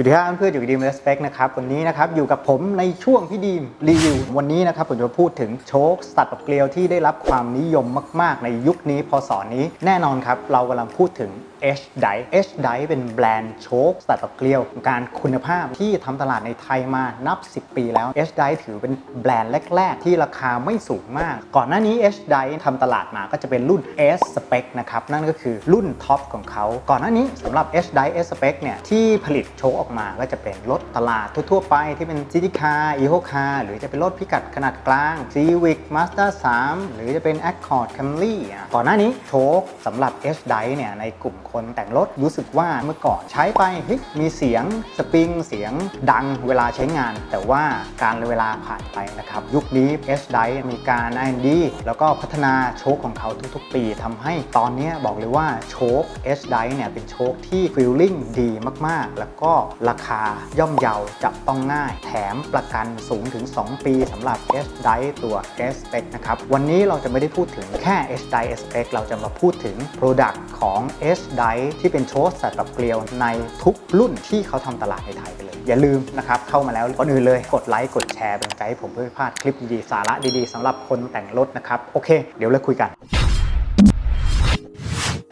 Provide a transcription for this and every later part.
สวัสดีครับเพื่อนอยู่กับดีมเลสเปกนะครับวันนี้นะครับอยู่กับผมในช่วงพี่ดีมรีวิววันนี้นะครับผมจะพูดถึงโชคสตัดกับเกลียวที่ได้รับความนิยมมาก ๆ ในยุคนี้พศนี้ แน่นอนครับเรากำลังพูดถึง H d i H d i เป็นแบรนด์โชคสตัดกับเกลียว การคุณภาพที่ทำตลาดในไทยมานับ 10 ปีแล้ว H d i ถือเป็นแบรนด์แรก ๆ ที่ราคาไม่สูงมาก ก่อนหน้านี้ H d i ทำตลาดมาก็จะเป็นรุ่น S Spec นะครับนั่นก็คือรุ่นท็อปของเขา ก่อนหน้านี้สำหรับ H d i S Spec เนี่ยที่ผลิตโชคออกมาก็จะเป็นรถตลาดทั่ว ๆ ไปที่เป็น City Car Eco Car หรือจะเป็นรถพิกัดขนาดกลาง Civic Mazda 3 หรือจะเป็น Accord Camry อ่ก่อนหน้านี้โชคสำหรับ H d i เนี่ยในกลุ่มคนแต่งรถรู้สึกว่าเมื่อก่อนใช้ไปมีเสียงสปริงเสียงดังเวลาใช้งาน แต่ว่าการเวลาผ่านไปนะครับยุคนี้ H d i มีการ R&D แล้วก็พัฒนาโชคของเขาทุกๆ ปีทำให้ตอนนี้บอกเลยว่าโชค H d i เนี่ยเป็นโชคที่ฟีลลิ่งดีมากๆ แล้วก็ราคาย่อมเยาจับต้องง่าย แถมประกันสูงถึง 2 ปีสำหรับ H d i ตัว S Spec นะครับวันนี้เราจะไม่ได้พูดถึงแค่ H d i S Spec เราจะมาพูดถึง Product ของ H d i ที่เป็นโชสัตว์กับเกลียวในทุกรุ่นที่เขาทำตลาดในไทยไปเลย อย่าลืมนะครับ เข้ามาแล้วก่อนอื่นเลยกดไลค์กดแชร์เป็นกำลังใจให้ผมเพื่อพลาดคลิปดีๆสาระดีๆสำหรับคนแต่งรถนะครับ โอเค เดี๋ยวเราคุยกัน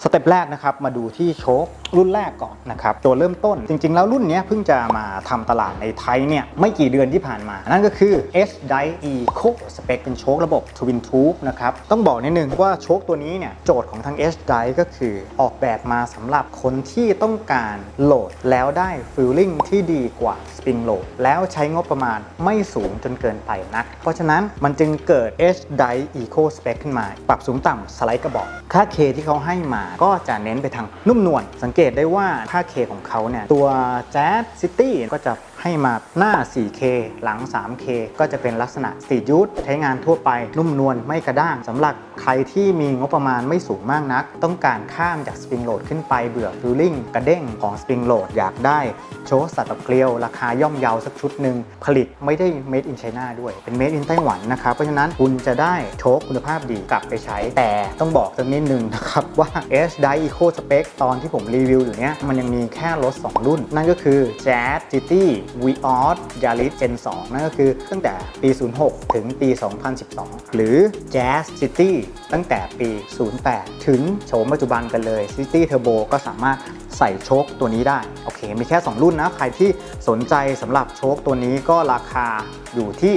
สเต็ปแรกนะครับมาดูที่โชครุ่นแรกก่อนนะครับตัวเริ่มต้นจริง ๆ แล้วรุ่นนี้เพิ่งจะมาทำตลาดในไทยเนี่ยไม่กี่เดือนที่ผ่านมา นั่นก็คือ S d i Eco Spec เป็นโชคระบบ Twin Tube นะครับต้องบอกนิดนึงว่าโชคตัวนี้เนี่ยโจทย์ของทาง S d i e ก็คือออกแบบมาสำหรับคนที่ต้องการโหลดแล้วได้ฟีลลิ่งที่ดีกว่า Spring Load แล้วใช้งบประมาณไม่สูงจนเกินไปนัก เพราะฉะนั้นมันจึงเกิด H d i Eco Spec ขึ้นมา ปรับสูงต่ำสไลด์กระบอก ค่า K ที่เขาให้มาก็จะเน้นไปทางนุ่มนวลสังเกตได้ว่าค่าเคของเขาเนี่ยตัวแจ๊สซิตี้ก็จะ ให้มาหน้า 4K หลัง 3K ก็จะเป็นลักษณะ Street Use ใช้งานทั่วไป นุ่มนวลไม่กระด้างสำหรับใครที่มีงบประมาณไม่สูงมากนัก ต้องการข้ามจาก Spring Load ขึ้นไปเบื่อฟิลลิ่งกระเด้งของ Spring Load อยากได้โชว์สัตว์เกลียว ราคาย่อมเยาสักชุดหนึ่งผลิตไม่ได้ Made in China ด้วยเป็น Made in ไต้หวันนะครับ เพราะฉะนั้นคุณจะได้โชคคุณภาพดีกลับไปใช้ แต่ต้องบอกสักนิดนึงนะครับว่า S d i Eco Spec ตอนที่ผมรีวิวอยู่เนี้ยมันยังมีแค่รถ 2 รุ่น นั่นก็คือ Jazz City Vios Yaris Gen 2 นั่นก็คือตั้งแต่ปี 06 ถึงปี 2012 หรือ Jazz City ตั้งแต่ปี 08 ถึงโฉมปัจจุบันกันเลย City Turbo ก็สามารถใส่โชคตัวนี้ได้โอเค มีแค่ 2 รุ่นนะ ใครที่สนใจสำหรับโชคตัวนี้ก็ราคาอยู่ที่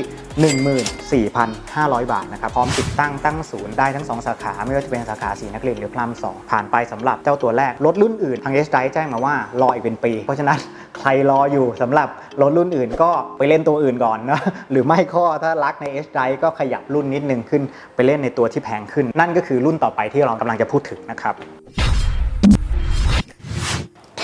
14,500 บาทนะครับ พร้อมติดตั้งตั้งศูนย์ได้ทั้ง 2 สาขา ไม่ว่าจะเป็นสาขาสีนักเรียนหรือพลัม2ผ่านไปสำหรับเจ้าตัวแรก รถรุ่นอื่นทาง h d i แจ้งมาว่ารออีกเป็นปี เพราะฉะนั้นใครรออยู่สำหรับรถรุ่นอื่นก็ไปเล่นตัวอื่นก่อนนะหรือไม่ก็ถ้ารักใน h d i ก็ขยับรุ่นนิดนึงขึ้น ไปเล่นในตัวที่แพงขึ้น นั่นก็คือรุ่นต่อไปที่เรากำลังจะพูดถึงนะครับ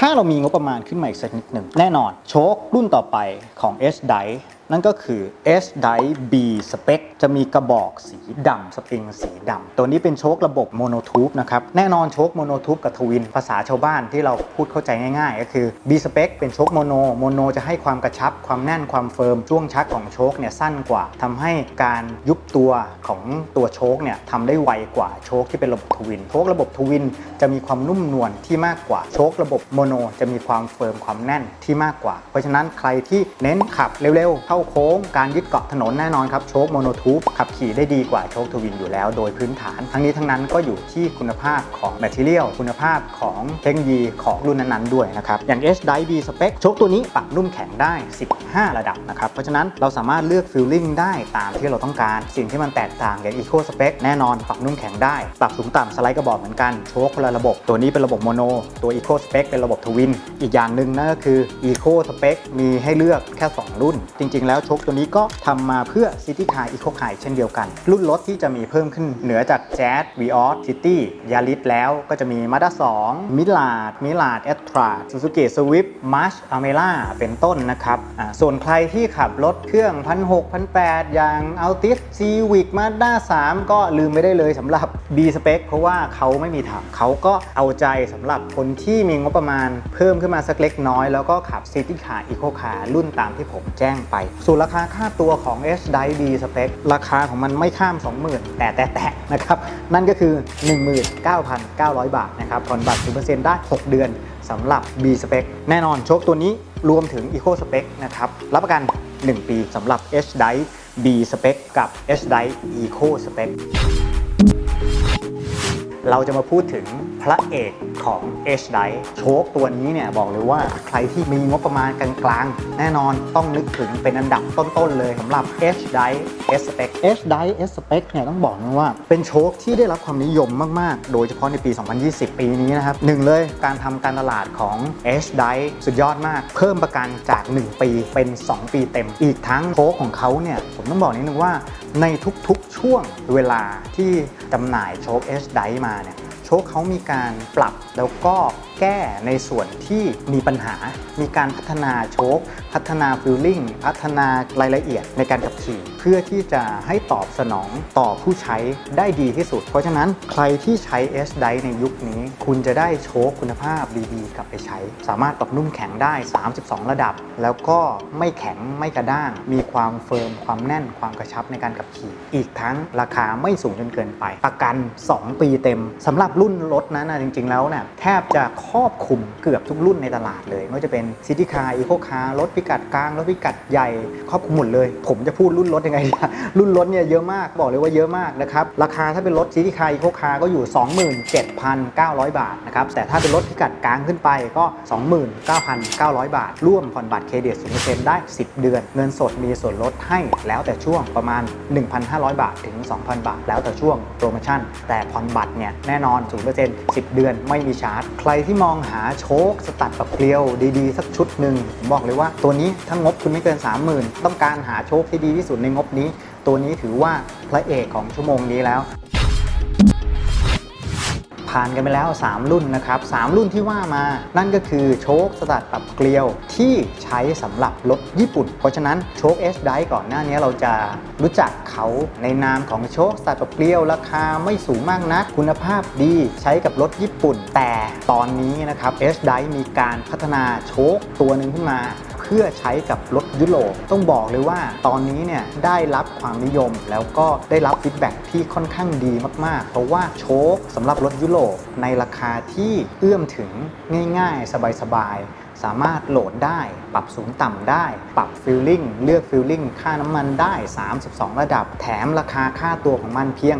ถ้าเรามีงบประมาณขึ้นมาอีกสักนิดหนึ่งแน่นอนโชครุ่นต่อไปของ S d i นั่นก็คือ S d i B Spec จะมีกระบอกสีดำสปริงสีดำตัวนี้เป็นโชคระบบโมโนทูบนะครับ แน่นอนโชคโมโนทูบกับทวิน ภาษาชาวบ้านที่เราพูดเข้าใจง่ายๆ ก็คือ B Spec เป็นโชคโมโนโมโนจะให้ความกระชับ ความแน่นความเฟิร์มช่วงชักของโชคเนี่ยสั้นกว่าทำให้การยุบตัวของตัวโชคเนี่ยทำได้ไวกว่าโชคที่เป็นระบบทวินโชคระบบทวินจะมีความนุ่มนวลที่มากกว่าโชคระบบโมโนจะมีความเฟิร์มความแน่นที่มากกว่า เพราะฉะนั้นใครที่เน้นขับเร็วๆเข้าโค้งการยึดเกาะถนนแน่นอนครับโชคโมโนทูบขับขี่ได้ดีกว่าโชคทวินอยู่แล้วโดยพื้นฐาน ทั้งนี้ทั้งนั้นก็อยู่ที่คุณภาพของแมทเทียลคุณภาพของเทคโนโลยีของรุ่นนั้นๆด้วยนะครับ อย่าง H d i B Spec โชคตัวนี้ปรับนุ่มแข็งได้ 15 ระดับนะครับ เพราะฉะนั้นเราสามารถเลือกฟิลลิ่งได้ตามที่เราต้องการ สิ่งที่มันแตกต่างอย่าง Eco Spec แน่นอนปรับนุ่มแข็งได้ ปรับสูงต่ำสไลด์กระบอกเหมือนกันโชคคนละระบบ ตัวนี้เป็นระบบโมโนตัว Eco Spec เป็นระบบทวิน อีกอย่างหนึ่งนั่นก็คือ Eco Spec มีให้เลือกแค่ 2 รุ่น จริง ๆ แล้วโชคตัวนี้ก็ทำมาเพื่อ City Car Eco Car เช่นเดียวกัน รุ่นรถที่จะมีเพิ่มขึ้นเหนือจาก Jazz Vios City Yaris แล้วก็จะมี Mazda 2 Mirage Mirage e t r a Suzuki Swift March Almera เป็นต้นนะครับอ่าส่วนใครที่ขับรถเครื่อง1,600 1,800อย่าง Altis Civic Mazda 3ก็ลืมไม่ได้เลยสำหรับ B Spec เพราะว่าเขาไม่มีถังเขาก็เอาใจสำหรับคนที่มีงบประมาณเพิ่มขึ้นมาสักเล็กน้อย แล้วก็ขับ City Car Eco Car รุ่นตามที่ผมแจ้งไปส่วนราคาค่าตัวของ H d i B Spec ราคาของมันไม่ข้าม 20,000 แต่แต่แต่นะครับ นั่นก็คือ 19,900 บาทนะครับผ่อนบัตร0%ได้ 6 เดือนสำหรับ B Spec แน่นอนโชคตัวนี้รวมถึง Eco Spec นะครับรับประกัน 1 ปีสำหรับ H d i B Spec กับ H d i Eco Spec เราจะมาพูดถึง ระเอกของ H d i โชคตัวนี้เนี่ยบอกเลยว่าใครที่มีงบประมาณกลางๆ แน่นอนต้องนึกถึงเป็นอันดับต้นๆเลยสำหรับ H d i S Spec H d i S Spec เนี่ยต้องบอกนะว่าเป็นโชคที่ได้รับความนิยมมากๆ โดยเฉพาะในปี 2020 ปีนี้นะครับหนึ่งเลยการทำการตลาดของ H d i สุดยอดมาก เพิ่มประกันจาก 1 ปีเป็น 2 ปีเต็ม อีกทั้งโชคของเขาเนี่ยผมต้องบอกนิดนึงว่าในทุกๆช่วงเวลาที่จำหน่ายโชค H d i มาเนี่ย โชคเขามีการปรับแล้วก็แก้ในส่วนที่มีปัญหา มีการพัฒนาโชค พัฒนาฟิลลิ่ง พัฒนารายละเอียดในการขับขี่ เพื่อที่จะให้ตอบสนองต่อผู้ใช้ได้ดีที่สุด เพราะฉะนั้นใครที่ใช้ S d i ในยุคนี้ คุณจะได้โชคคุณภาพดีๆกลับไปใช้ สามารถปรับนุ่มแข็งได้ 32 ระดับ แล้วก็ไม่แข็งไม่กระด้าง มีความเฟิร์ม ความแน่น ความกระชับในการขับขี่ อีกทั้งราคาไม่สูงจนเกินไป ประกัน 2 ปีเต็มสำหรับรุ่นรถนั้นนะจริง ๆ แล้วเนี่ยแทบจะครอบคลุมเกือบทุกรุ่นในตลาดเลยไม่ว่าจะเป็นซิตี้คาร์อีโคคาร์รถพิกัดกลางรถพิกัดใหญ่ครอบคลุมหมดเลย ผมจะพูดรุ่นรถยังไงดีรุ่นรถเนี่ยเยอะมากบอกเลยว่าเยอะมากนะครับราคาถ้าเป็นรถซิตี้คาร์อีโคคาร์ก็อยู่ 27,900 บาทนะครับแต่ถ้าเป็นรถพิกัดกลางขึ้นไปก็ 29,900 บาท ร่วมผ่อนบัตรเครดิต0%ได้ 10 เดือน เงินสดมีส่วนลดให้แล้วแต่ช่วงประมาณ 1,500 บาทถึง 2,000 บาท แล้วแต่ช่วงโปรโมชั่น แต่ผ่อนบัตรเนี่ยแน่นอน0% 10 เดือนไม่มีชาร์จ ใครที่มองหาโชคสตัดกับเกลียวดีๆ สักชุดหนึ่งบอกเลยว่าตัวนี้ถ้างบคุณไม่เกิน 30,000 ต้องการหาโชคที่ดีที่สุดในงบนี้ ตัวนี้ถือว่าพระเอกของชั่วโมงนี้แล้ว ผ่านกันไปแล้ว 3 รุ่นนะครับ3รุ่นที่ว่ามา นั่นก็คือโชคสตัดปรับเกลียวที่ใช้สำหรับรถญี่ปุ่น เพราะฉะนั้นโชค S d i ก่อนหน้านี้เราจะรู้จักเขาในนามของโชคสตัดปรับเกลียวราคาไม่สูงมากนัก คุณภาพดีใช้กับรถญี่ปุ่น แต่ตอนนี้นะครับ S d i มีการพัฒนาโชคตัวหนึ่งขึ้นมา เพื่อใช้กับรถยุโรปต้องบอกเลยว่าตอนนี้เนี่ยได้รับความนิยมแล้วก็ได้รับฟีดแบ็กที่ค่อนข้างดีมาก ๆ เพราะว่าโชคสำหรับรถยุโรปในราคาที่เอื้อมถึงง่าย ๆ สบาย ๆสามารถโหลดได้ ปรับสูงต่ำได้ ปรับฟิลลิ่ง เลือกฟิลลิ่ง ค่าน้ำมันได้ 32 ระดับ แถมราคาค่าตัวของมันเพียง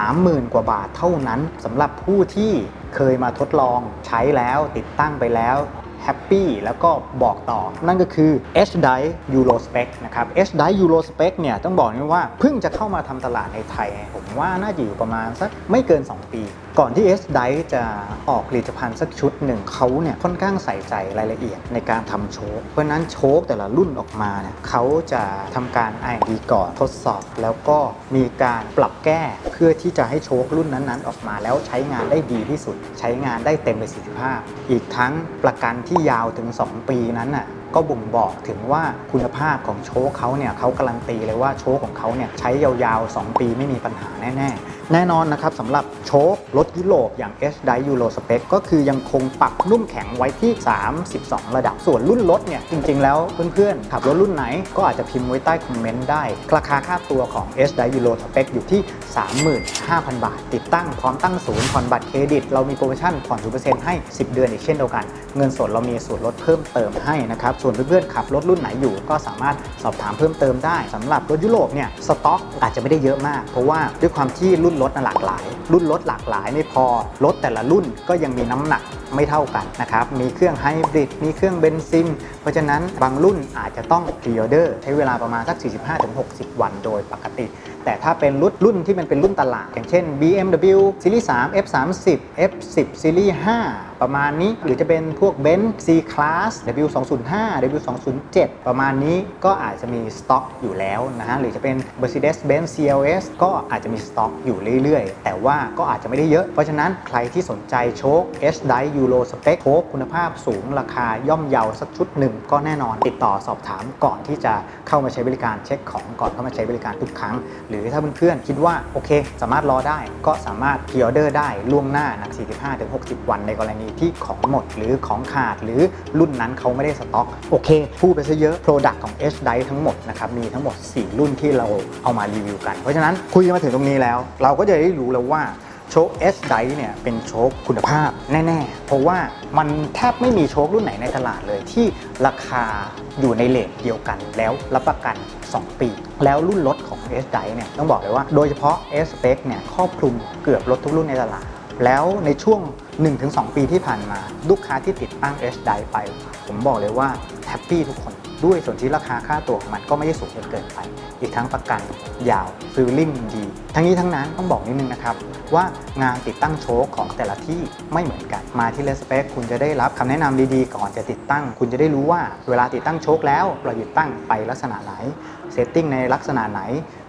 30,000 กว่าบาทเท่านั้นสำหรับผู้ที่เคยมาทดลองใช้แล้วติดตั้งไปแล้ว แฮปปี้แล้วก็บอกต่อ นั่นก็คือ H d i Euro Spec นะครับ H d i Euro Spec เนี่ยต้องบอกเลยว่าเพิ่งจะเข้ามาทำตลาดในไทย ผมว่าน่าจะอยู่ประมาณสักไม่เกิน 2 ปี ก่อนที่ H d i จะออกผลิตภัณฑ์สักชุดหนึ่งเขาเนี่ยค่อนข้างใส่ใจรายละเอียดในการทำโชคเพราะนั้นโชคแต่ละรุ่นออกมาเนี่ยเขาจะทำการ R&D ก่อนทดสอบ แล้วก็มีการปรับแก้เพื่อที่จะให้โชครุ่นนั้นๆ ออกมาแล้วใช้งานได้ดีที่สุด ใช้งานได้เต็มประสิทธิภาพ อีกทั้งประกันที่ยาวถึง 2 ปีนั้นน่ะก็บ่งบอกถึงว่าคุณภาพของโชคเขาเนี่ยเขาการันตีเลยว่าโชคของเขาเนี่ยใช้ยาวๆ 2 ปีไม่มีปัญหาแน่ ๆ แน่นอนนะครับสำหรับโชครถยุโรปอย่าง H d i Euro Spec ก็คือยังคงปรับนุ่มแข็งไว้ที่ 32 ระดับส่วนรุ่นรถเนี่ยจริง ๆ แล้วเพื่อนๆ ขับรถรุ่นไหนก็อาจจะพิมพ์ไว้ใต้คอมเมนต์ได้ ราคาค่าตัวของ H d i Euro Spec อยู่ที่ 35,000 บาท ติดตั้งพร้อมตั้งศูนย์ผ่อนบัตรเครดิต เรามีโปรโมชั่นผ่อน0%ให้ 10 เดือนอีกเช่นเดียวกัน เงินสดเรามีส่วนลดเพิ่มเติมให้นะครับส่วนเพื่อนๆขับรถรุ่นไหนอยู่ ก็สามารถสอบถามเพิ่มเติมได้สำหรับรถยุโรปเนี่ยสต็อกอาจจะไม่ได้เยอะมาก เพราะว่าด้วยความที่รุ่นรถหลากหลาย รุ่นรถหลากหลายไม่พอรถแต่ละรุ่นก็ยังมีน้ำหนักไม่เท่ากันนะครับ มีเครื่องไฮบริด มีเครื่องเบนซิน เพราะฉะนั้นบางรุ่นอาจจะต้องพรีออเดอร์ใช้เวลาประมาณสัก 45-60 วันโดยปกติ แต่ถ้าเป็นรุ่นรุ่นที่มันเป็นรุ่นตลาด อย่างเช่น BMW Series 3 F30 F10 Series 5 ประมาณนี้ หรือจะเป็นพวก Benz C Class W205 W207 ประมาณนี้ก็อาจจะมีสต็อกอยู่แล้วนะฮะหรือจะเป็น Mercedes-Benz CLS ก็อาจจะมีสต็อกอยู่เรื่อยๆ แต่ว่าก็อาจจะไม่ได้เยอะ เพราะฉะนั้นใครที่สนใจโชค S d i Euro Spec โชคคุณภาพสูงราคาย่อมเยาสักชุดหนึ่งก็แน่นอนติดต่อสอบถามก่อนที่จะเข้ามาใช้บริการเช็คของก่อนเข้ามาใช้บริการทุกครั้ง หรือถ้าเพื่อนๆคิดว่าโอเค สามารถรอได้ก็สามารถพรีออเดอร์ได้ล่วงหน้านะ45-60 วันในกรณีที่ของหมดหรือของขาดหรือรุ่นนั้นเขาไม่ได้สต็อก โอเค พูดไปซะเยอะ Product ของ H d i ทั้งหมดนะครับมีทั้งหมด 4 รุ่นที่เราเอามารีวิวกัน เพราะฉะนั้นคุยมาถึงตรงนี้แล้ว เราก็จะได้รู้แล้วว่าโชค S d i เนี่ยเป็นโชคคุณภาพแน่ ๆ เพราะว่ามันแทบไม่มีโชครุ่นไหนในตลาดเลยที่ราคาอยู่ในเลทเดียวกันแล้วรับประกัน 2 ปี แล้วรุ่นรถของ S d i เนี่ยต้องบอกเลยว่าโดยเฉพาะ S Spec เนี่ยครอบคลุมเกือบรถทุกรุ่นในตลาด แล้วในช่วง 1-2 ปีที่ผ่านมา ลูกค้าที่ติดตั้ง S d i ไป ผมบอกเลยว่าแฮปปี้ทุกคนด้วยส่วนที่ราคาค่าตัวของมันก็ไม่ได้สูงจนเกินไป อีกทั้งประกันยาวฟิลลิ่งดี ทั้งนี้ทั้งนั้นต้องบอกนิดนึงนะครับ ว่างานติดตั้งโชคของแต่ละที่ไม่เหมือนกัน มาที่เลสเปคคุณจะได้รับคำแนะนำดีๆ ก่อนจะติดตั้ง คุณจะได้รู้ว่าเวลาติดตั้งโชคแล้ว เราติดตั้งไปลักษณะไหนเซตติ้งในลักษณะไหน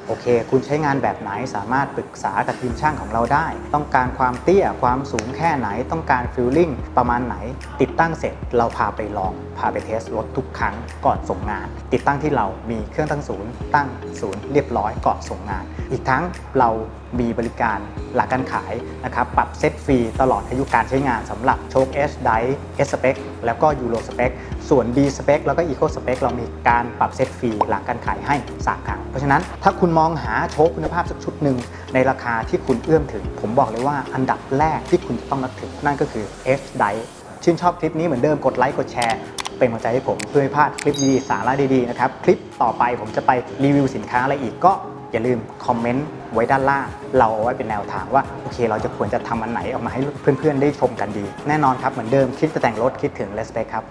โอเค คุณใช้งานแบบไหนสามารถปรึกษากับทีมช่างของเราได้ ต้องการความเตี้ยความสูงแค่ไหน ต้องการฟิลลิ่งประมาณไหน ติดตั้งเสร็จเราพาไปลอง พาไปเทสรถทุกครั้งก่อนส่งงาน ติดตั้งที่เรามีเครื่องตั้งศูนย์ ตั้งศูนย์เรียบร้อยก่อนส่งงาน อีกทั้งเรามีบริการหลักการขายนะครับปรับเซตฟรีตลอดอายุการใช้งานสำหรับโชค S d i S Spec แล้วก็ Euro Spec ส่ส่วน B Spec แล้วก็ Eco Spec เรามีการปรับเซตฟรีหลังการขายให้ 3 ครั้ง เพราะฉะนั้นถ้าคุณมองหาโชคคุณภาพสักชุดหนึ่งในราคาที่คุณเอื้อมถึง ผมบอกเลยว่าอันดับแรกที่คุณจะต้องนึกถึง นั่นก็คือ S d i ชื่นชอบคลิปนี้เหมือนเดิมกดไลค์กดแชร์เป็นกำลังใจให้ผมเพื่อไม่พลาดคลิปดีๆสาระดีๆนะครับคลิปต่อไปผมจะไปรีวิวสินค้าอะไรอีกก็อย่าลืมคอมเมนต์ไว้ด้านล่าง เราเอาไว้เป็นแนวทางว่า โอเค เราจะควรจะทำอันไหนออกมาให้เพื่อนๆ ได้ชมกันดี แน่นอนครับ เหมือนเดิมคิดจะแต่งรถคิดถึง Respect ครับ